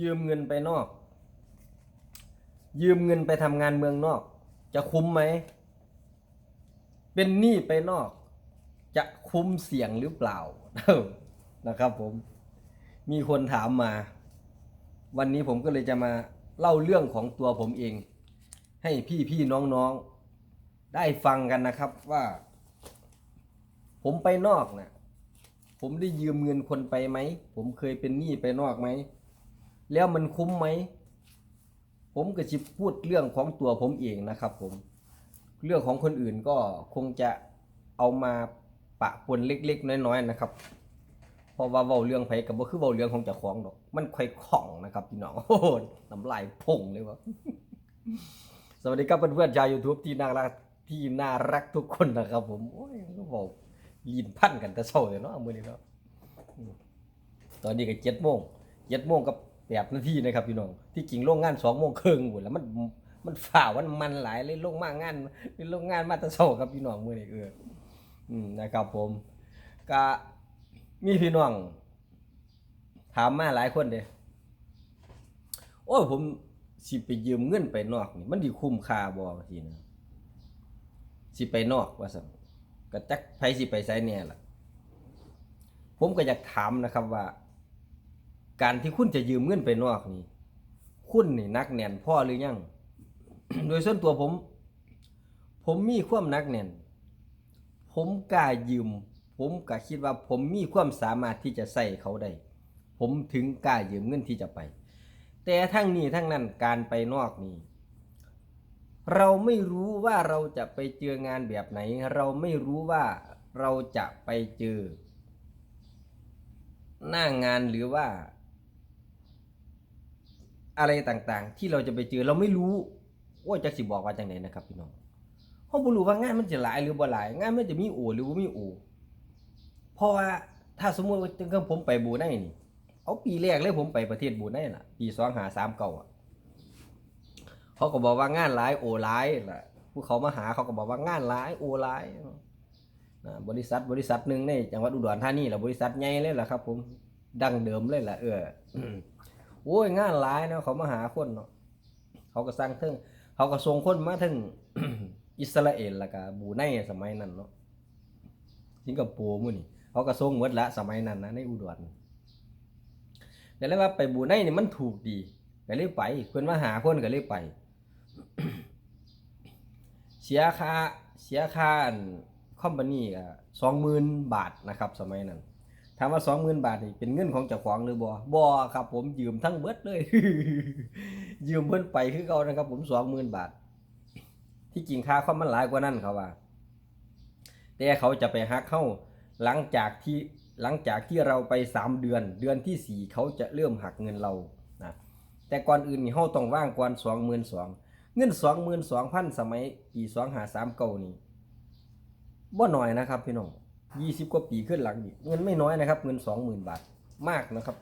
ยืมเงินไปนอก ยืมเงินไปทำงานเมืองนอก จะคุ้มไหม เป็นหนี้ไปนอก จะคุ้มเสี่ยงหรือเปล่านะครับผม มีคนถามมา วันนี้ผมก็เลยจะมาเล่าเรื่องของตัวผมเอง ให้พี่พี่ๆน้องได้ฟังกันนะครับว่า ผมไปนอกน่ะผมได้ยืมเงินคนไปไหม ผมเคยเป็นหนี้ไปนอกไหม แล้วมันคุ้มไหม ผมก็จะพูดเรื่องของตัวผมเองนะครับผม เรื่องของคนอื่นก็คงจะเอามาปะปนเล็กๆ น้อยๆนะครับ เพราะว่าเว้าเรื่องไผกับว่าคือเว้าเรื่องของเจ้าของดอก มันค่อยของนะครับพี่น้องโอ้น้ำลายพุ่งเลยวะสวัสดีครับเพื่อนๆชาว YouTube ที่น่ารักที่น่ารักทุกคนนะครับ ผมโอ้ยก็บอกลีนพันกันแต่เช้าเลยเนาะมือนี้เนาะตอนนี้ก็เจ็ดโมงเจ็ดโมงกับ แปดนาทีนะครับพี่น้องที่จริงโรงงานสองโมงครึ่งหมดแล้วมันมันฝ่าวันมันหลายเลยลงมางานเป็นโรงงานมาต่เช้าครับพี่น้องมือนี้เอออืมนะครับผมก็มีพี่น้อง ถามมาหลายคนเด้โอ้ยผมสิไปยืมเงินไปนอกนี่มันดีคุ้มค่าบ่ทีนะสิไปนอกว่าซั่นก็จักไผสิไปไสแน่ล่ะ ผมก็อยากถามนะครับว่า การที่คุณจะยืมเงินไปนอกนี่คุณนี่นักแน่นพ่อหรือยัง โดยส่วนตัวผม ผมมีความนักแน่น ผมกล้ายืม ผมก็คิดว่าผมมีความสามารถที่จะใส่เขาได้ ผมถึงกล้ายืมเงินที่จะไป แต่ทั้งนี้ทั้งนั้นการไปนอกนี่เราไม่รู้ว่าเราจะไปเจองานแบบไหน เราไม่รู้ว่าเราจะไปเจอ หน้างานหรือว่า อะไรต่างๆ ที่เราจะไปเจอเราไม่รู้ว่าจะสิบอกว่าจังไหนนะครับพี่น้องเขาบ่รู้ว่างานมันจะหลายหรือบ่หลายงานมันจะมีโอหรือบ่มีโอเพราะว่าถ้าสมมติว่าจังผมไปบูไนนี่เอาปีแรกเลยผมไปประเทศบูไนน่ะ ปีสองหาสามเก่าอะเขาก็บอกว่างานหลายโอหลายล่ะผู้เขามาหาเขาก็บอกว่างานหลายโอหลายบริษัทบริษัทหนึ่งในจังหวัดอุดรธานีแหละบริษัทใหญ่เลยล่ะครับ ผมดังเดิมเลยล่ะเออ โอ้ยงานหลายเนาะเขามาหาคนเนาะเขาก็สร้างเทิงเขาก็ส่งคนมาถึงอิสราเอลแล้วก็บูไนสมัยนั้นเนาะสิงคโปร์มื้อนี่เขาก็ส่งหมดละสมัยนั้นนะในอุดรก็เลยว่าไปบูไนนี่มันถูกดีก็เลยไปเพิ่นมาหาคนก็เลยไป เสียค่าเสียค่าคอมพานีก็สองหมื่นบาทนะครับ สมัยนั้น ถามว่าสองหมื่นบาทนี่เป็นเงินของเจ้าของหรือบ่บ่ครับ ผมยืมทั้งเบิดเลย ยืมเพิ่นไปคือเก่านะครับ ผมสองหมื่นบาท ที่จริงค่าคอมมันหลายกว่านั้นเขาว่า แต่เขาจะไปหักเข้าหลังจากที่หลังจากที่เราไปสามเดือน เดือนที่สี่เขาจะเริ่มหักเงินเรานะแต่ก่อนอื่นนี่เขาต้องว่างก่อนสองหมื่นสองเงินสองหมื่นสองพันสมัยปีสองหาสามเก้านี่บ่น้อยนะครับพี่น้อง ยี่สิบกว่าปีขึ้นหลังนี่เงินไม่น้อยนะครับ เงินสองหมื่นบาทมากนะครับ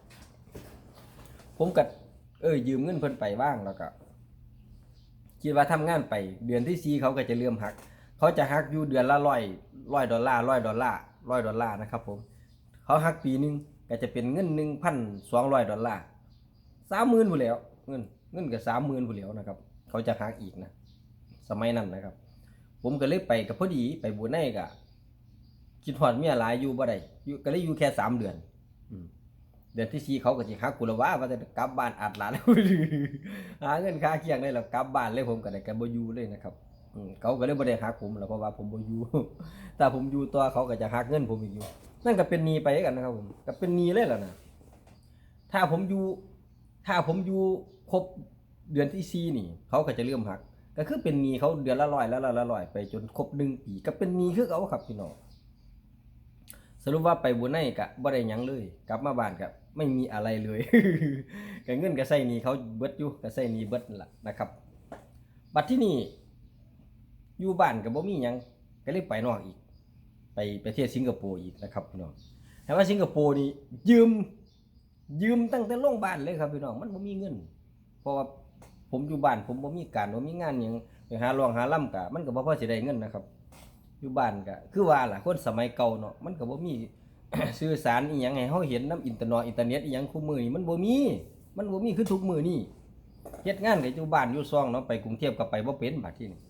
ผมกัดเออยืมเงินเพิ่นไปบ้างแล้วก็คิดว่าทำงานไปเดือนที่สี่เขาก็จะเริ่มหัก เขาจะหักอยู่เดือนละร้อยร้อยดอลลาร์ร้อยดอลลาร์ร้อยดอลลาร์นะครับ ผม เขาหักปีหนึงก็จะเป็นเงินหนึ่งพันสองร้อยดอลลาร์สามหมื่นผู้แล้ว เงินเงินก็สามหมื่นผู้แล้วนะครับ เขาจะหักอีกนะ สมัยนั้นนะครับ ผมก็เลยไปกับพอดีไปบูไนกะ คิดหอดเมียหลายอยู่บ่ได้อยู่ก็เลยอยู่แค่สามเดือนอืมเดือนที่สี่เขาก็สิหักกุละว่าว่าจะกลับบ้านอัดหลาน หาเงินค่าเคียงได้แล้วกลับบ้านเลยผมก็ได้กันบ่อยู่เลยนะครับอืมเขาก็เลยบ่ได้หักผมแล้วเพราะว่าผมบ่อยู่ แต่ผมอยู่ตัวเขาก็จะหักเงินผมอีกอยู่ นั่นก็เป็นหนี้ไปกันนะครับผมก็เป็นหนี้เลยแหละนะถ้าผมอยู่ ถ้าผมอยู่ครบเดือนที่สี่นี่ เขาก็จะเริ่มหัก ก็คือเป็นหนี้เขาเดือนละร้อยละร้อยละร้อยไปจนครบหนึ่งปีก็เป็นหนี้คือเขาครับพี่น้อง สรุปว่าไปบุญไนกะบ่ได้หยังเลย กลับมาบ้านกะไม่มีอะไรเลยก็เงินก็ใส่นี้เขาเบิดอยู่ก็ใส่นี้เบิดนั่นล่ะนะครับ บัดที่นี่อยู่บ้านก็บ่มีหยังก็เลยไปนอกอีก ไปประเทศสิงคโปร์อีกนะครับพี่น้องแต่ว่าสิงคโปร์นี่ยืม ยืมตั้งแต่โรงบ้านเลยครับพี่น้องมันบ่มีเงิน เพราะว่าผมอยู่บ้านผมบ่มีการบ่มีงานหยังไปหาลองหาล่ำกะมันก็บ่พอสิได้เงินนะครับ อยู่บ้านก็คือว่าล่ะคนสมัยเก่าเนาะมันก็บ่มี สื่อสารอีหยังให้เฮาเห็นนํอินเทอร์เน็ตอินเทอร์เน็ตอีหยังคู่มือนี่มันบ่มี มันบ่มีคือทุกมือนี่เฮ็ดงานกับอยู่บ้านอยู่ซองเนาะไปกรุงเทพก็ไปบ่เป็นบัดที่นี่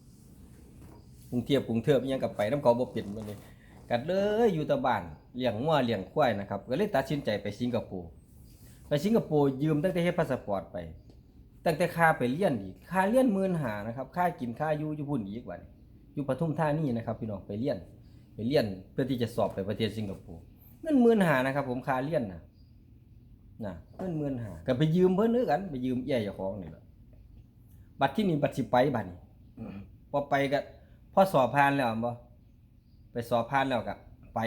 กรุงเทพกรุงเทพอิหยังก็ไปนํเขาบ่เป็นบัดนี้กัดเลยอยู่แต่บ้านเลี้ยงงัวเลี้ยงควายนะครับก็เลยตัดสินใจไปสิงคโปร์ไปสิงคโปร์ยืมตั้งแต่เฮ็ดพาสปอร์ตไปตั้งแต่ค่าไปเรียนอีกค่าเรียนหมื่นหานะครับค่ากินค่าอยู่อยู่พุ่นอีกบัดนี้ อยู่ปทุมธานีนะครับพี่น้องไปเรียนไปเรียนเพื่อที่จะสอบไปประเทศสิงคโปร์เงินหมื่นหานะครับ ผมคาเรียนนะนะเงินหมื่นหาก็ไปยืมเพิ่อนเด้อกันไปยืมเอี้ยเจ้าของนี่แหละบัตรที่นี่บัตรสิไปบัดนี้พอไปก็พอสอบผ่านแล้วบ่ไปสอบผ่านแล้วก็ไป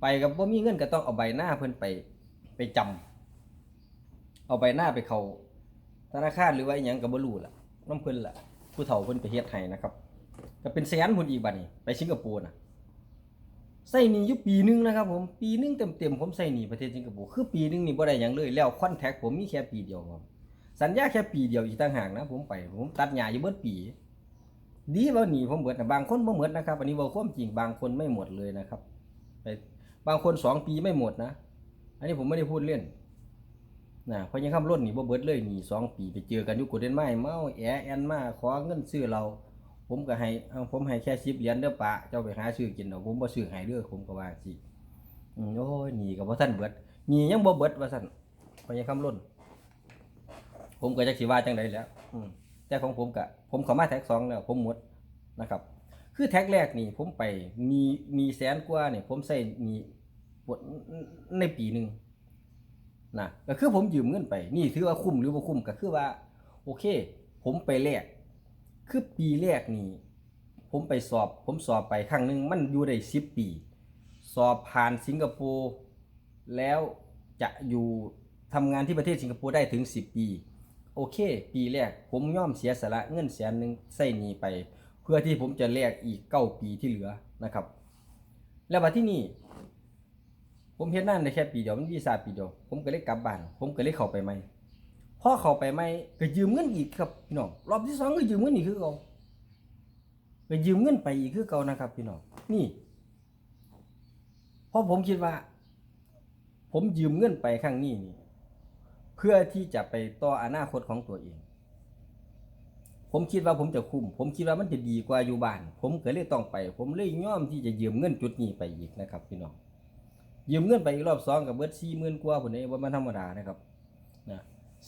ไปกับบ่ามีเงินก็ต้องเอาใบหน้าเพิ่นไปไปจำเอาใบหน้าไปเขาธนาคารหรือว่าอหยังก็บ่รู้ล่ะน้ำเพิ่นล่ะ ผู้เฒ่าเพิ่นไปเฮ็ดให้นะครับ ก็เป็นแสนพันอีกบัดนี้ไปสิงคโปร์นะใส่หนีอยู่ปีหนึงนะครับผมปีหนึงเต็มๆผมใส่หนีประเทศสิงคโปร์คือปีหนึงนี่บ่ได้หยังเลยแล้วคอนแทคผมมีแค่ปีเดียวครับสัญญาแค่ปีเดียวอีกต่างหากนะ ผมไปผมตัดหญ้าอยู่เบิดปี ดีว่าหนีผมเบิดนะบางคนบ่หมดนะครับอันนี้เว่าความจริงบางคนไม่หมดเลยนะครับไปบางคนสองปีไม่หมดนะ อันนี้ผมไม่ได้พูดเล่นนะพราะยังคำล้นนี่บ่เบิดเลยหนีสองปีไปเจอกันอยู่กดเดนไม้เมาแอแอนมาขอเงินซื้อเรา ผมก็ให้ผมให้แค่สิบเหรียญเด้อปะเจ้าไปหาซื้อกินเอาผมบ่ซื้อให้เด้อผมก็ว่าสิโอ้ยหนีก็บ่ทันเบิดหนียังบ่เบิดว่าซั่นเพรายังคำล้นผมก็จักสิว่าจังไดแล้วอืแต่ของผมก็ผมเข้ามาแท็กสองแล้วผมหมดนะครับ คือแท็กแรกนี่ผมไปมีมีแสนกว่าเนี่ยผมใส่มีบทในปีหนึ่งนะก็คือผมยืมเงินไป นี่ถือว่าคุ้มหรือบ่คุ้มก็คือว่า โอเค ผมไปแลก คือปีแรกนี่ผมไปสอบ ผมสอบไปครั้งหนึ่งมันอยู่ได้สิบปี สอบผ่านสิงคโปร์แล้วจะอยู่ทำงานที่ประเทศสิงคโปร์ได้ถึง 10 ปี โอเค ปีแรก ผมย่อมเสียสละเงินแสนหนึ่งใส่หนีไป เพื่อที่ผมจะแลกอีกเก้าปีที่เหลือนะครับ แล้วบัดที่นี่ ผมเฮ็ดนั่นได้แค่ปีเดียวมันวีซ่าปีเดียว ผมก็เลยกลับบ้าน ผมก็เลยเข้าไปใหม่ พอเขาไปใหม่ก็ยืมเงินอีกครับพี่น้องรอบที่สองก็ยืมเงินอีกคือเก่าก็ยืมเงินไปอีกคือเก่านะครับ พี่น้องนี่เพราะผมคิดว่า ผมยืมเงินไปครั้งนี้นี่เพื่อที่จะไปต่ออนาคตของตัวเอง ผมคิดว่าผมจะคุ้ม ผมคิดว่ามันจะดีกว่าอยู่บ้าน ผมก็เลยต้องไป ผมเลยยอมที่จะยืมเงินจุดนี้ไปอีกนะครับ พี่น้องยืมเงินไปอีกรอบสองกับเบิดสี่หมื่นกว่าผุนเองว่ามันธรรมดานะครับ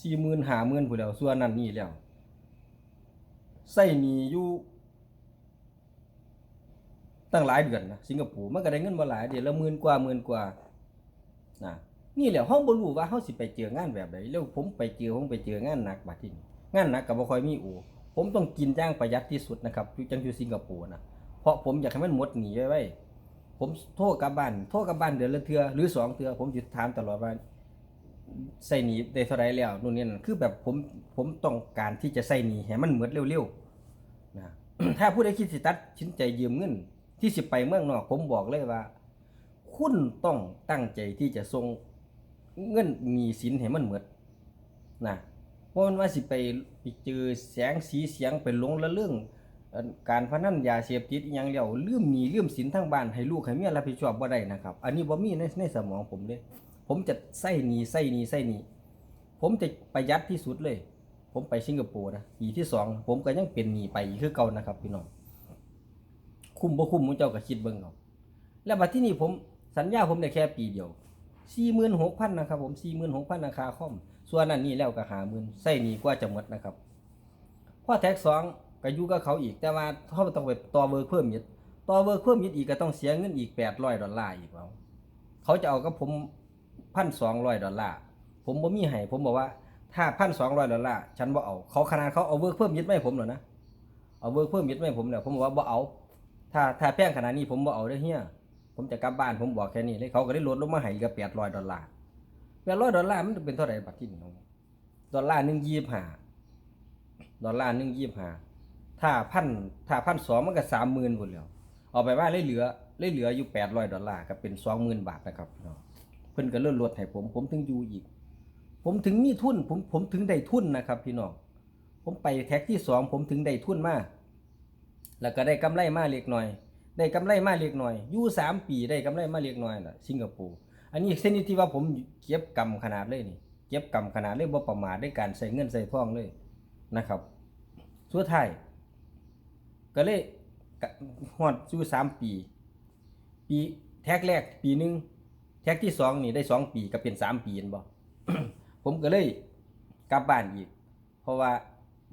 สี่หมื่นห้าหมื่นผุนแล้วส่วนนั้นนี่แล้วใส่หนี้อยู่ตั้งหลายเดือนนะสิงคโปร์มันก็ได้เงินมาหลายเดือนละหมื่นกว่าหมื่นกว่านะนี่แหละห้องบ่รู้ว่าเฮาสิไปเจองานแบบใดแล้วผมไปเจอผมไปเจองานหนักบัดทีนี้งานหนักก็บ่ค่อยมีโอผมต้องกินอย่างประหยัดที่สุดนะครับจังอยู่สิงคโปร์นะเพราะผมอยากให้มันหมดหนีไว้ไว้ผมโทรกลับบ้านโทรกลับบ้านเดือนละเทือหรือสองเทือผมจะถามตลอดว่า ใส่หนีได้เท่าไรแล้วนู่นนี่นั่นคือแบบผมผมต้องการที่จะใส่หนีให้มันเหมือดเร็วๆนะถ้าผู้ใดคิดสิตัดสินใจยืมเงิน ที่สิไปเมืองนอก ผมบอกเลยว่า คุณต้องตั้งใจที่จะส่งเงินมีสินให้มันหมดนะเพราะมันว่าสิไปไปเจอแสงสีเสียงไปหลงละเรื่องการพนันยาเสพติดอหยังแล้วลืมหนี้ลืมสินทั้งบ้านให้ลูกให้เมียรับผิดชอบบ่ได้นะครับ อันนี้บ่มีในในสมองผมเด้ ผมจะใส่หนี้ใส่หนี้ใส่หนีผมจะประหยัดที่สุดเลย ผมไปสิงคโปร์นะปีที่สองผมก็ยังเป็นหนีไปอีกคือเก่านะครับพี่น้องคุ้มบ่คุ้มมึงเจ้าก็คิดเบิ่งเอาแล้วบัดที่นี่ผมสัญญาผมได้แค่ปีเดียว46,000นหกพันนะครับ ผม46,000ราคาคอม ส่วนนั้นนี่แล้วก็50,000ใส่หนีกว่าจะหมดนะครับพอแท็กสองก็อยู่กับเขาอีกแต่ว่าเขาต้องไปต่อเวิร์เพิ่มอีกต่อเวิร์เพิ่มอีกก็ต้องเสียเงินอีกแปดร้อยดอลลาร์อีกแล้วเขาจะเอากับผม พันสองร้อยดอลลาร์ผมบ่มีให้ผมบอกว่าถ้าพันสองร้อยดอลลาร์ฉันบ่เอาเขาขนาดเขาเอาเวิร์กเพิ่มยึดไม่ผมหรอนะเอาเวิร์กเพิ่มยึดไม่ผมแล้วผมบอกว่าบ่เอา ถ้าถ้าแพงขนาดนี้ผมบ่เอาได้เฮียผมจะกลับบ้านผมบอกแค่นี้เลยเขาก็ได้ลดลงมาให้เหลือแปดร้อยดอลลาร์แปดร้อยดอลลาร์มันจะเป็นเท่าไหร่บัดที่นี่น้องดอลลาร์หนึ่งยี่ห้าดอลลาร์หนึ่งยี่ห้าถ้าพันถ้าพันสองมันก็สามหมื่นหมดแล้วเอาไปว่าเลยเหลือเลยเหลืออยู่แปดร้อยดอลลาร์ก็เป็นสองหมื่นบาทนะครับพี่น้อง พิ่นก็เลื่อนลดให้ผม ผมถึงอยู่อีก ผมถึงมีทุน ผมผมถึงได้ทุนนะครับพี่น้องผมไปแท็กที่สองผมถึงได้ทุนมาแล้วก็ได้กำไรมาเล็กน้อย ได้กำไรมาเล็กน้อยอยู่สามปีได้กำไรมาเล็กน้อยล่ะสิงคโปร์อันนี้เส้นนี้ที่ว่าผมเก็บกำขนาดเลยนี่เก็บกำขนาดเลยบ่ประมาทในการใส่เงินใส่ทองเลยนะครับสุดท้ายก็เลยกะฮอดสู่สามปี ปีแท็กแรกปีหนึ่ง แท็กที่สองนี่ได้สองปีก็เป็นสามปีนบ่ผมก็เลยกลับบ้านอีก เพราะว่า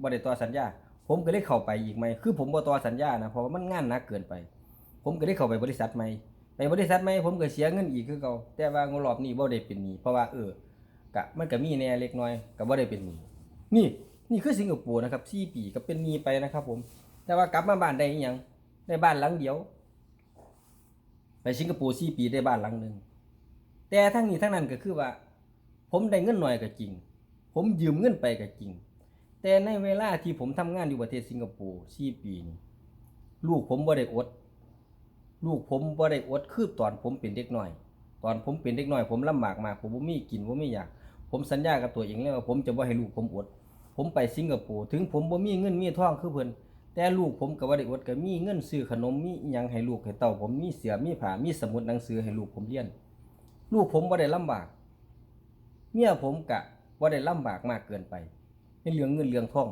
บ่ได้ต่อสัญญา ผมก็เลยเข้าไปอีกไหมคือผมบ่ต่อสัญญานะเพราะว่ามันงานนักเกินไป ผมก็ได้เข้าไปบริษัทใหม่ไปบริษัทใหม่ผมก็เสียเงินอีกคือเก่าแต่ว่างรอบนี้บ่ได้เป็นหนี้เพราะว่าเออกะมันก็มีแน่เล็กน้อยก็บ่ได้เป็นหนี้นี่นี่คือสิงคโปร์นะครับ4ปีก็เป็นหนี้ไปนะครับ ผม แต่ว่ากลับมาบ้านได้ยังได้บ้านหลังเดียว ไปสิงคโปร์4ปีได้บ้านหลังหนึ่ง แต่ทั้งนี้ทั้งนั้นก็คือว่า ผมได้เงินหน่อยก็จริง ผมยืมเงินไปก็จริง แต่ในเวลาที่ผมทำงานอยู่ประเทศสิงคโปร์4ปีนี่ลูกผมบ่ได้อด ลูกผมบ่ได้อดคือตอนผมเป็นเด็กน้อย ตอนผมเป็นเด็กน้อย ผมลำบากมากผมบ่มีกินบ่มีอยาก ผมสัญญากับตัวเองเลยว่าผมจะบ่ให้ลูกผมอด ผมไปสิงคโปร์ถึงผมบ่มีเงินมีทองคือเพิ่นแต่ลูกผมก็บ่ได้อดก็มีเงินซื้อขนมมีอิหยังให้ลูกให้เต้าผมมีเสือมีผ้ามีสมุดหนังสือให้ลูกผมเรียน ลูกผมบ่ได้ลำบากเมียผมกะบ่ได้ลำบากมากเกินไปในเรื่องเงินเรื่องทอง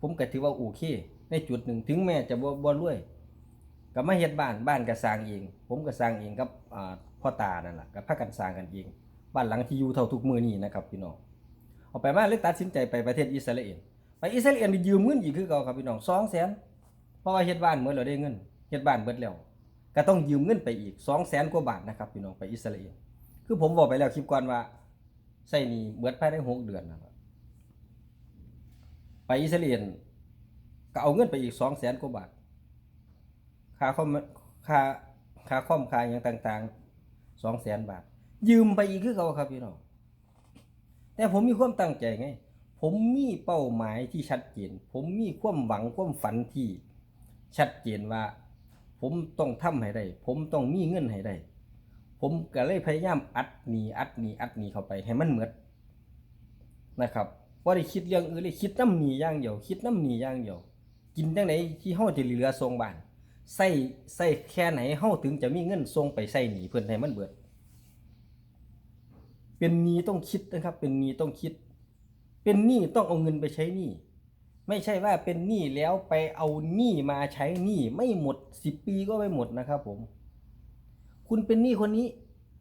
ผมก็ถือว่าโอเค ในจุดหนึ่งถึงแม้จะบ่บ่รวยก็มาเฮ็ดบ้านบ้านก็สร้างเอง ผมก็สร้างเองกับพ่อตานั่นแหละก็พากันสร้างกันเอง บ้านหลังที่อยู่เท่าทุกมือนี้นะครับพี่น้องเอาไปมาเลยตัดสินใจไปประเทศอิสราเอลไปอิสราเอลนี่ยืมเงินอีกคือเก่าครับพี่น้อง2แสนเพราะว่าเฮ็ดบ้านเมื่อเราได้เงินเฮ็ดบ้านเบิดแล้ว ก็ต้องยืมเงินไปอีก2แสนกว่าบาทนะครับพี่น้องไปอิสราเอลคือผมบอกไปแล้วคลิปก่อนว่าใช้หนี้เบิดภายในหกเดือนนะครับไปอิสราเอลก็เอาเงินไปอีก2แสนกว่าบาทค่าคอมค่าค่าคอมค่าอย่างต่างๆสองแสนบาท ยืมไปอีกคือเขาครับพี่น้องแต่ผมมีความตั้งใจไง ผมมีเป้าหมายที่ชัดเจน ผมมีความหวังความฝันที่ชัดเจนว่า ผมต้องทำให้ได้ ผมต้องมีเงินให้ได้ ผมก็เลยพยายามอัดหนีอัดหนีอัดหนีเข้าไปให้มันเหมือดนะครับว่าได้คิดเรื่องอื่นเลยคิดน้ำหนีอย่างเดียว คิดน้ำหนีอย่างเดียว กินจังไหนที่เฮาจะเหลือทรงบ้านใส่ใส่แค่ไหนเฮาถึงจะมีเงินส่งไปใส่หนีเพิ่นให้มันเบิด เป็นหนี้ต้องคิดนะครับ เป็นหนี้ต้องคิด เป็นหนี้ต้องเอาเงินไปใช้หนี้ ไม่ใช่ว่าเป็นหนี้แล้วไปเอาหนี้มาใช้หนี้ไม่หมดสิบปีก็ไม่หมดนะครับผม คุณเป็นหนี้คนนี้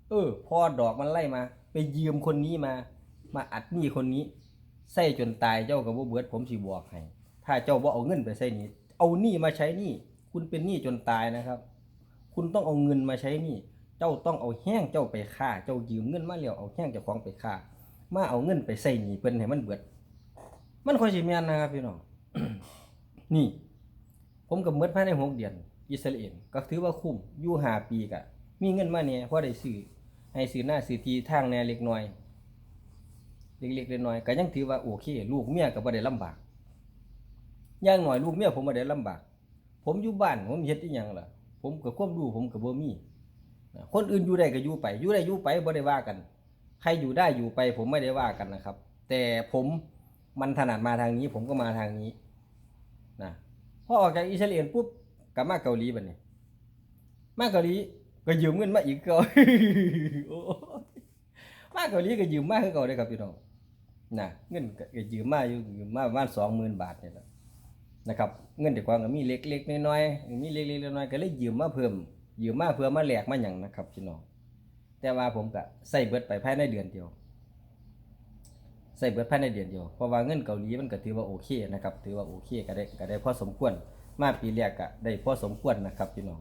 เออ พอดอกมันไล่มา ไปยืมคนนี้มา มาอัดหนี้คนนี้ใส่จนตายเจ้ากับบ่เบิดผมสิบอกให้ถ้าเจ้าบ่าเอาเงินไปใส่หนี้เอาหนี้มาใช้หนี้คุณเป็นหนี้จนตายนะครับ คุณต้องเอาเงินมาใช้หนี้เจ้าต้องเอาแห้งเจ้าไปฆ่า เจ้ายืมเงินมาแล้วเอาแห้งเจ้าของไปฆ่า มาเอาเงินไปใส่หนี้เพิ่นให้มันเบิด มันค่อยสิแม่นนะครับพี่น้อง นี่ ผมก็เบิดภายในหกเดือน อิสราเอลก็ถือว่าคุ้มอยู่หาปีก็มีเงินมาเนี่ยพอได้ซื้อให้ซื้อหน้าซื้อทีทางแน่เล็กน้อย เล็กๆน้อยๆก็ยังถือว่าโอเค ลูกเมียก็บ่ได้ลำบากอย่างหน่อยลูกเมียผมบ่ได้ลำบาก ผมอยู่บ้านผมเฮ็ดอีหยังล่ะ ผมก็ความรู้ผมก็บ่มีนะคนอื่นอยู่ได้ก็อยู่ไป อยู่ได้อยู่ไปบ่ได้ว่ากัน ใครอยู่ได้อยู่ไป ผมไม่ได้ว่ากันนะครับ แต่ผม มันถนัดมาทางนี้ ผมก็มาทางนี้นะพอออกจากอิสราเอลปุ๊บกลับมาเกาหลีบัดนี้ มาเกาหลีก็ยืมเงินมาอีกเก่าโอ้ยมาเกาหลีก็ยืมมาคือเก่าเด้ครับพี่น้องนะเงินก็ยืมมาอยู่ยืมมาประมาณ20,000บาทนี่แหละนะครับเงินแต่ความก็มีเล็กๆน้อยๆมีเล็กๆน้อยๆก็เลยยืมมาเพิ่มยืมมาเพื่อมาแลกมาหยังนะครับพี่น้องแต่ว่าผมก็ใส่เบิดไปภายในเดือนเดียว ใส่เบิดภายในเดือนเดียวเพราะว่าเงินเกาหลีมันก็ถือว่าโอเคนะครับถือว่าโอเคก็ได้ก็ได้พอสมควร มาปีแรกก็ได้พอสมควรนะครับพี่น้อง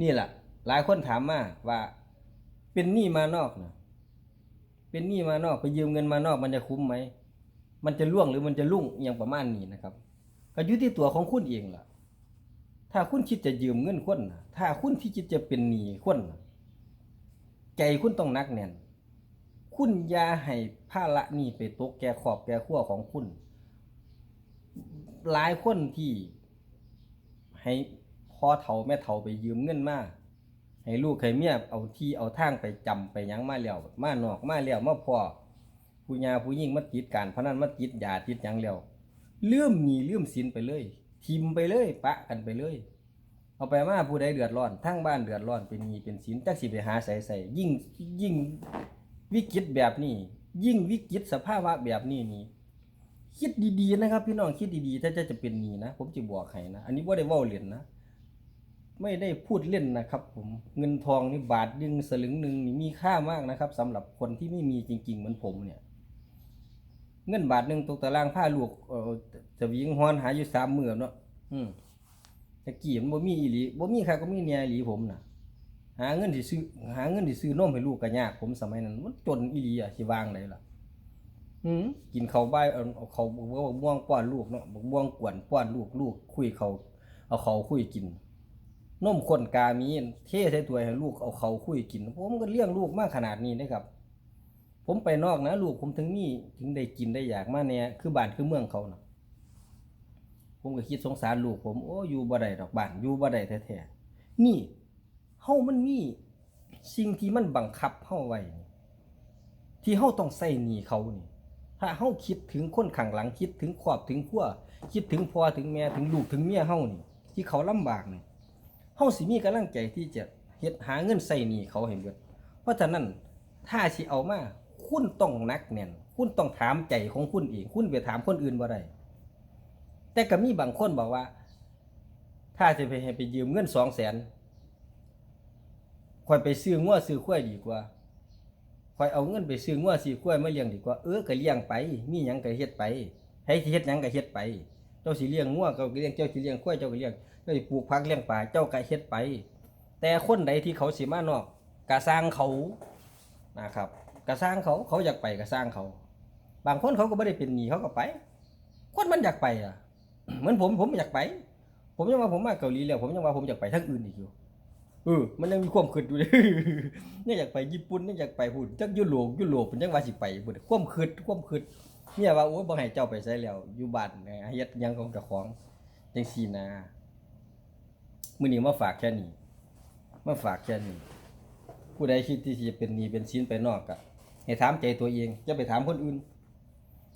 นี่แหละหลายคนถามมาว่าเป็นหนี้มานอกนะเป็นหนี้มานอกไปยืมเงินมานอกมันจะคุ้มไหมมันจะล่วงหรือมันจะลุ่งอย่างประมาณนี้นะครับก็อยู่ที่ตัวของคุณเองล่ะ ถ้าคุณคิดจะยืมเงินคนนะถ้าคุณที่คิดจะเป็นหนี้คนนะใจคุณต้องนักแน่น คุณอย่าให้ภาระนี้ไปตกแก่ขอบแก่ขั้วของคุณ หลายคนที่ให้พ่อเฒ่าแม่เฒ่าไปยืมเงินมาให้ลูกให้เมียเอาที่เอาทางไปจำไปยังมาแล้วมานอกมาแล้วมาพ่อผู้ยาผู้ยิ่งมาติดการพนันมาติดยาติดยังแล้วเลื่อมหนีเลื่อมสินไปเลย ทิมไปเลย ปะกันไปเลย เอาไปมาผู้ใดเดือดร้อนทั้งบ้านเดือดร้อนเป็นหนี้เป็นสินจักสิไปหาใส่ใส่ยิ่งยิ่ง วิกฤตแบบนี้ ยิ่งวิกฤตสภาวะแบบนี้นี่คิดดีๆนะครับ พี่น้องคิดดีๆ ถ้าจะจะเป็นหนี้นะผมจะบอกให้นะ อันนี้ว่าได้ว่าเล่นนะ ไม่ได้พูดเล่นนะครับ ผมเงินทองนี่บาทหนึ่งสลึงหนึ่งนี่มีค่ามากนะครับสำหรับคนที่ไม่มีจริง ๆ เหมือนผมเนี่ย เงินบาทหนึ่งตกตารางผ้าลูกเออจะวิ่งฮอนหาอยู่สามหมื่นเนาะอืมตะกี้มันบ่มีอีหลีบ่มีใครก็มีเนี่ยอีหลีผมน่ะ หาเงินที่ซื้อหาเงินที่ซื้อนมให้ลูกก็ยากผมสมัยนั้นมันจนอีหลีอะสิวางได้ล่ะอืมกินเขาวบ่ายเอาเขาบักม่วงป้อนลูกเนาะบักม่วงกวนป้อนลูกลูก คุยเขาเอาเขาคุยกินนมข้นกามีเทใส่ถ้วให้ลูกเอาเขาคุยกิน ผมก็เลี้ยงลูกมากขนาดนี้นะครับ ผมไปนอกนะ ลูกผมถึงมีถึงได้กินได้อยากมากเนี่ยคือบ้านคือเมืองเขาเนาะผมก็คิดสงสารลูกผมโอ้อยู่บ่ได้ดอกบ้านอยู่บ่ได้แท้ๆนี่ เฮามันมีสิ่งที่มันบังคับเฮาไว้ที่เฮาต้องใส่หนีเขานี่ ถ้าเฮาคิดถึงคนข้างหลังคิดถึงครอบถึงครัวคิดถึงพ่อถึงแม่ถึงลูกถึงเมียเฮานี่ ที่เขาลำบากนี่เฮาสิมีกำลังใจที่จะเฮ็ดหาเงินใส่หนีเขาให้เบิดเพราะฉะนั้นถ้าสิเอามาคุณต้องนักแน่นคุณต้องถามใจของคุณเองคุณไปถามคนอื่นบ่ได้แต่ก็มีบางคนบอกว่า ถ้าจะไปให้ไปยืมเงินสองแสน คอยไปซื้องัวซื้อควายดีกว่าคอยเอาเงินไปซื้องัวซื้อควายมาเลี้ยงดีกว่า เออก็เลี้ยงไป มีหยังก็เฮ็ดไปให้สิเฮ็ดหยังก็เฮ็ดไป เจ้าสิเลี้ยงงัวก็เลี้ยง เจ้าสิเลี้ยงควายเจ้าก็เลี้ยง เจ้าสิปลูกผักเลี้ยงปลาเจ้าก็เฮ็ดไป แต่คนใดที่เขาสิมานอกกะสร้างเขานะครับกะสร้างเขาเขาอยากไปกะสร้างเขา บางคนเขาก็ไม่ได้เป็นหนีเขาก็ไป คนมันอยากไปอะ เหมือนผมผมอยากไป ผมยังว่าผมมาเกาหลีแล้ว ผมยังว่าผมอยากไปทางอื่นอีกอยู่ เออมันยังมีความคิดอยู่เลยเนี่ยอยากไปญี่ปุ่นเนี่ยอยากไปหุ่นจักยุโรปยุโรปเป็นจังว่าสิไปพุ่นความคิดความคิดเนี่ยว่าโอ้บ่ให้เจ้าไปใช้แล้วอยู่บ้านเนี่ยเฮ็ดยังของเจ้าของจังซี่นะมื้อนี้มาฝากแค่นี้มาฝากแค่นี้ผู้ใดคิดที่จะเป็นหนี้เป็นสินไปนอกก็ให้ถามใจตัวเองอย่าไปถามคนอื่น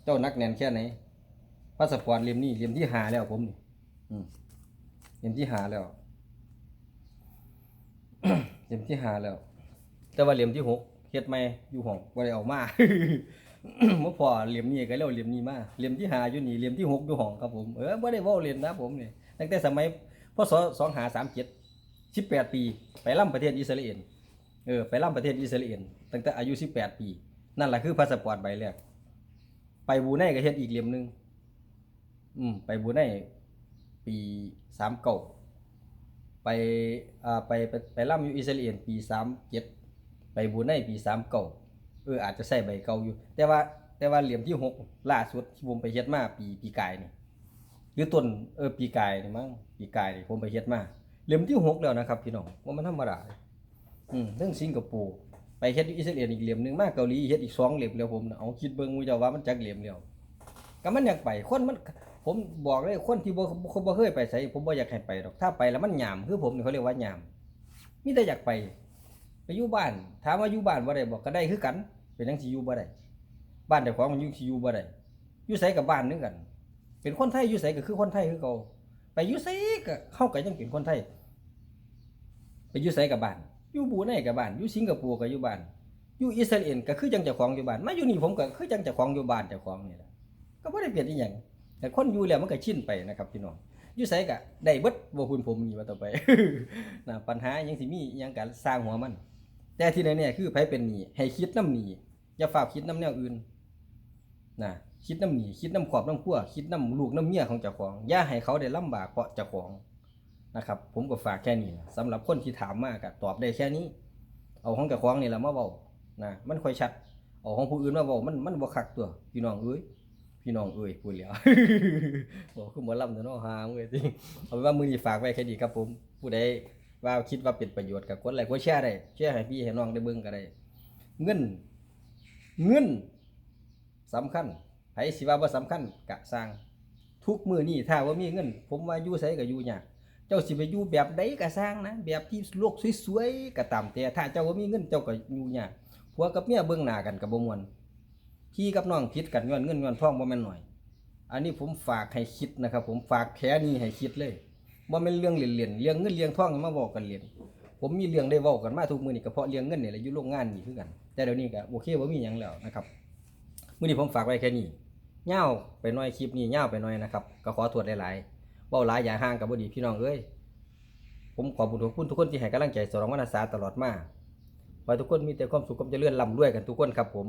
เจ้านักแน่นแค่ไหนพาสปอร์ตเล่มนี้เล่มที่หาแล้วผมนี่อืมเล่มที่หาแล้ว เหลี่ยมที่หาแล้ว แต่ว่าเหลี่ยมที่หกเฮ็ดไม่อยู่ห้องบ่ได้เอามา เมื่อพอเหลี่ยมนี้ก็แล้วเหลี่ยมนี้มาเหลี่ยมที่หาอยู่นี่เหลี่ยมที่หกอยู่ห้องครับผมเออบ่ได้เว้าเล่นนะผมนี่ตั้งแต่สมัยพศ2537 18ปี ไปล่ำประเทศอิสราเอลเออไปล่ำประเทศอิสราเอลตั้งแต่อายุ18ปี นั่นแหละคือพาสปอร์ตใบแรกไปบูไนก็เฮ็ดอีกเหลี่ยมหนึงอืมไปบูไนปีสามเก้า ไปอ่าไปไปไปล่ำอยู่อิสราเอลปีสามเจ็ดไปบูไนปีสามเก้าเอออาจจะใส่ใบเก่าอยู่ แต่ว่าแต่ว่าเหลี่ยมที่หกล่าสุดที่ผมไปเฮ็ดมาปีปีกายนี่หรือต้นเออปีกายนี่มั้งปีกายนี่ผมไปเฮ็ดมาเหลี่ยมที่หกแล้วนะครับพี่น้องว่ามันธรรมดาอืมเรื่องสิงคโปร์ไปเฮ็ดอยู่อิสราเอลอีกเหลี่ยมหนึงมาเกาหลีเฮ็ดอีกสองเหลี่ยมแล้วผมน่ะเอาคิดเบิ่งว่าเจ้าว่ามันจักเหลี่ยมแล้วก็มันอยากไปคนมัน ผมบอกเลยคนที่บ่บ่บ่เคยไปไสผมบ่อยากให้ไปหรอกถ้าไปแล้วมันหยามคือผมนี่เขาเรียกว่าหยามมีแต่อยากไปไปอยู่บ้าน ถามว่าอยู่บ้านบ่ได้บอกก็ได้คือกัน เป็นจังสิอยู่บ่ได้บ้านเจ้าของมันอยู่สิอยู่บ่ได้อยู่ไสกับบ้านนึงกัน เป็นคนไทยอยู่ไสก็คือคนไทยคือเก่าไปอยู่ไสก็เฮาก็ยังเป็นคนไทย ไปอยู่ไสกับบ้านอยู่บูไนกับบ้านอยู่สิงคโปร์ก็อยู่บ้านอยู่อิสราเอลก็คือจังเจ้าของอยู่บ้านมาอยู่นี่ผมก็คือจังเจ้าของอยู่บ้านเจ้าของนี่แหละก็บ่ได้เปลี่ยนอีหยัง แต่คนอยู่แล้วมันก็ชินไปนะครับพี่น้องอยู่ไสก็ได้เบิดบ่คุณผมมีว่าต่อไปนะปัญหายังสิมีอิหยังก็สร้างหัวมัน แต่ที่ไหนเนี่ยคือไผเป็นหนี้ให้คิดน้ำหนี้อย่าฝากคิดน้ำแนวอื่นนะคิดน้ำหนีคิดน้ำขอบน้ำขั้วคิดน้ำลูกน้ำเมียของเจ้าของอย่าให้เขาได้ลำบากเพราะเจ้าของนะครับผมก็ฝากแค่นี้สำหรับคนที่ถามมาก็ตอบได้แค่นี้ เอาของเจ้าของนี่แหละมาเว้านะมันค่อยชัดเอาของผู้อื่นมาเว้ามันมันบ่คักตัวพี่น้องเอ้ย พี่น้องเอ้ยพูดแล้วบอกคือหมอลำเนาะหางเว้ยจริงเอาเป็นว่ามือนี้ฝากไว้แค่นี้ครับผมผู้ใดว่าคิดว่าเป็นประโยชน์กับกดไลค์กดแชร์ได้แชร์ให้พี่ให้น้องได้เบิ่งก็ได้เงินเงินสำคัญไผสิว่าบ่สำคัญกะสร้างทุกมือนี่ถ้าว่ามีเงิน ผมว่าอยู่ไสก็อยู่ยากเจ้าสิไปอยู่แบบใดก็สร้างนะ แบบที่โลกสวยๆก็ตามแต่ถ้าเจ้าว่ามีเงินเจ้าก็อยู่ยากผัวกับเมียเบิ่งหน้ากันก็บ่ม่วน พี่กับน้องพิดกันย้อนเงินย้อนท่องบ่แม่นหน่อย อันนี้ผมฝากให้คิดนะครับ ผมฝากแผลนี้ให้คิดเลยบ่แม่นเรื่องเหรียญเรื่องเงินเรื่องท่องมาบอกกันเหรียญผมมีเรื่องได้บอกกันมาทุกมื้อนี่ก็เพราะเรื่องเงินนี่แหละอยู่โรงงานนี่คือกัน แต่เดี๋ยวนี้ก็โอเคบ่มีหยังแล้วนะครับมื้อนี้ผมฝากไว้แค่นี้เง่าไปหน่อยคลิปนี้เง่าไปหน่อยนะครับก็ขอตรวจหลายๆเว้าหลายอย่าห่างกับบ่ดีพี่น้องเอ้ยผมขอบุญขอกคุทุกคนที่ให้กำลังใจสรองวัรณศาสตร์ตลอดมาขว้ทุกคนมีแต่ความสุขความเจริญร่ำรวยกันทุกคนครับผม